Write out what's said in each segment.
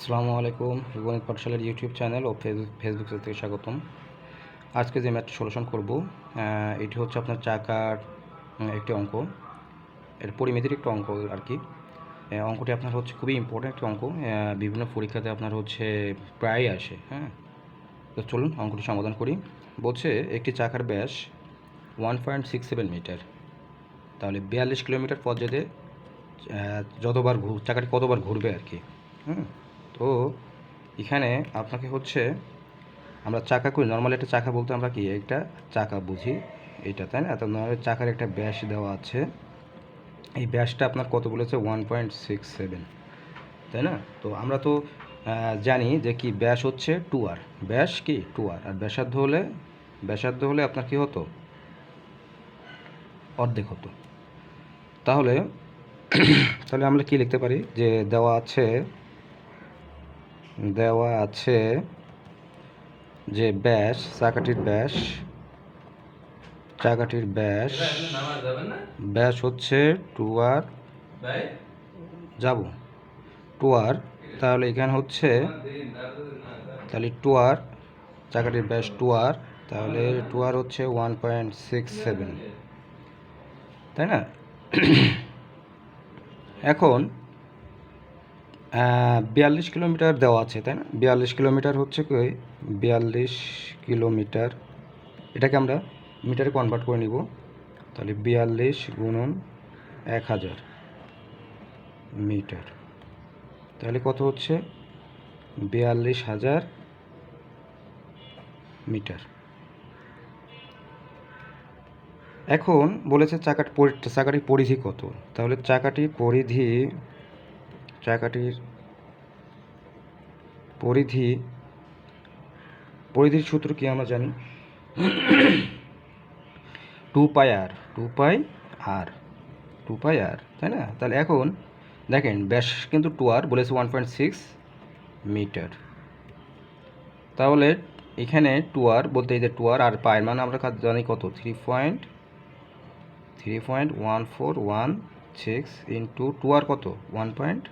আসসালামু আলাইকুম গণিত পাঠশালার ইউটিউব চ্যানেল ও ফেসবুক থেকে স্বাগতম। আজকে যে ম্যাথটা সলিউশন করব এটি হচ্ছে আপনার চাকার একটি অঙ্ক। এর পরিমিতির একটি অঙ্ক আর কি। অঙ্কটি আপনার হচ্ছে খুবই ইম্পর্ট্যান্ট একটি অঙ্ক। বিভিন্ন পরীক্ষাতে আপনার হচ্ছে প্রায় আসে হ্যাঁ? তো চলুন অঙ্কটি সমাধান করি। বলছে, একটি চাকার ব্যাস one point six seven metre তাহলে বিয়াল্লিশ কিলোমিটার পথ যেতে যতবার ঘুর চাকাটি কতবার ঘুরবে আর কি, হুম? তো এখানে আপনাকে হচ্ছে আমরা চাকা করি। নর্মালি একটা চাকা বলতে আমরা কি? একটা চাকা বুঝি। এটা তাই না? তো নর্মালি চাকার একটা ব্যাস দেওয়া আছে। এই ব্যাসটা আপনার কত বলেছে? ওয়ান পয়েন্ট সিক্স সেভেন তাই না? তো আমরা তো জানি যে কি ব্যাস হচ্ছে টু আর ব্যাস কি? টু আর আর ব্যাসার্ধ হলে ব্যাসার্ধ হলে আপনার কি হতো? অর্ধেক হতো। তাহলে তাহলে আমরা কি লিখতে পারি? যে দেওয়া আছে দেওয়া আছে যে ব্যাস চাকাটির ব্যাস চাকাটির ব্যাস ব্যাস হচ্ছে টু আর যাব। টু আর তাহলে এখানে হচ্ছে তাহলে টু আর চাকাটির ব্যাস টু আর তাহলে টু আর হচ্ছে ওয়ান পয়েন্ট সিক্স সেভেন। তাই না? এখন বিয়াল্লিশ কিলোমিটার দেওয়া আছে, তাই না? বিয়াল্লিশ কিলোমিটার হচ্ছে কি বিয়াল্লিশ কিলোমিটার, এটাকে আমরা মিটারে কনভার্ট করে নিব। তাহলে বিয়াল্লিশ গুণন এক হাজার মিটার। তাহলে কত হচ্ছে? বিয়াল্লিশ হাজার মিটার। এখন বলেছে চাকাটি চাকাটির পরিধি কত? তাহলে চাকাটির পরিধি চাকাটির পরিধি, পরিধির সূত্র কি আমরা জানি? Two pi R, two pi R, two pi R, তাই না? তাহলে এখন দেখেন, ব্যাস কিন্তু টু আর বলেছে ওয়ান পয়েন্ট সিক্স মিটার তাহলে এখানে টু আর বলতে এই যে টু আর আর পায়ের মানে আমরা জানি কত? Three point three point one four one six into two R কত? ওয়ান পয়েন্ট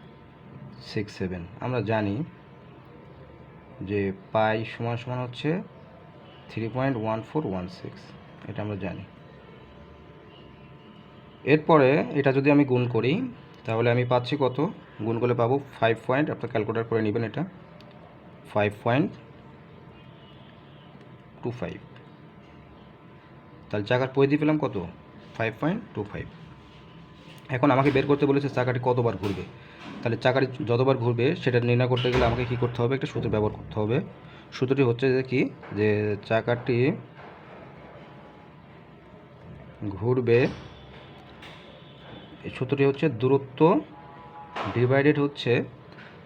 সিক্স সেভেন আমরা জানি যে পাই সমান সমান হচ্ছে three point one four one six এটা আমরা জানি। এরপরে এটা যদি আমি গুণ করি, তাহলে আমি পাচ্ছি কত? গুণ করলে পাবো ফাইভ পয়েন্ট আপনার ক্যালকুলেটার করে নেবেন এটা। ফাইভ পয়েন্ট টু ফাইভ তাহলে চাকার পরিধি পেলাম কত? ফাইভ পয়েন্ট টু ফাইভ এখন আমাকে বের করতে বলেছে চাকাটি কতবার ঘুরবে? তাহলে চাকাটি যতবার ঘুরবে সেটা নির্ণয় করতে গেলে আমাকে কী করতে হবে? একটা সূত্র ব্যবহার করতে হবে। সূত্রটি হচ্ছে যে কি? যে চাকাটি ঘুরবে, এই সূত্রটি হচ্ছে দূরত্ব ডিভাইডেড হচ্ছে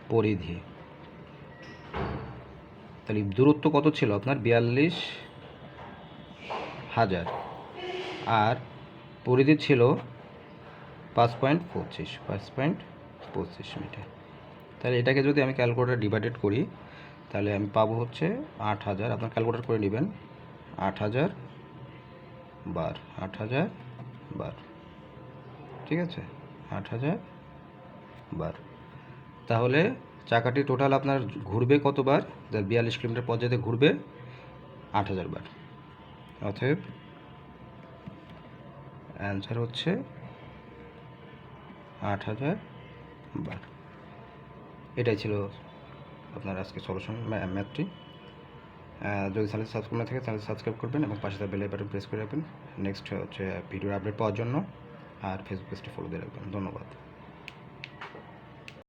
পরিধি। তাহলে দূরত্ব কত ছিল আপনার? বিয়াল্লিশ হাজার। আর পরিধি ছিল পাঁচ পয়েন্ট পঁচিশ, পাঁচ পয়েন্ট পঁচিশ মিটার। তাহলে এটাকে যদি আমি ক্যালকুলেটার ডিভাইডেড করি, তাহলে আমি পাবো হচ্ছে আট হাজার। আপনার ক্যালকুলেটার করে নেবেন। আট হাজার বার। আট হাজার বার। ঠিক আছে? আট হাজার বার। তাহলে চাকাটি টোটাল আপনার ঘুরবে কতবার? বিয়াল্লিশ কিলোমিটার পথ যেতে ঘুরবে আট হাজার বার। অতএব অ্যান্সার হচ্ছে আট হাজার বার এটাই ছিল আপনার আজকে সলিউশন ম্যাথটি যদি চ্যানেল সাবস্ক্রাইব না থাকে, চ্যানেল সাবস্ক্রাইব করবেন এবং পাশে বেল বাটন প্রেস করে রাখবেন। নেক্সট হচ্ছে ভিডিওর আপডেট পাওয়ার জন্য। আর ফেসবুক পেজটি ফলো দিয়ে রাখবেন। ধন্যবাদ।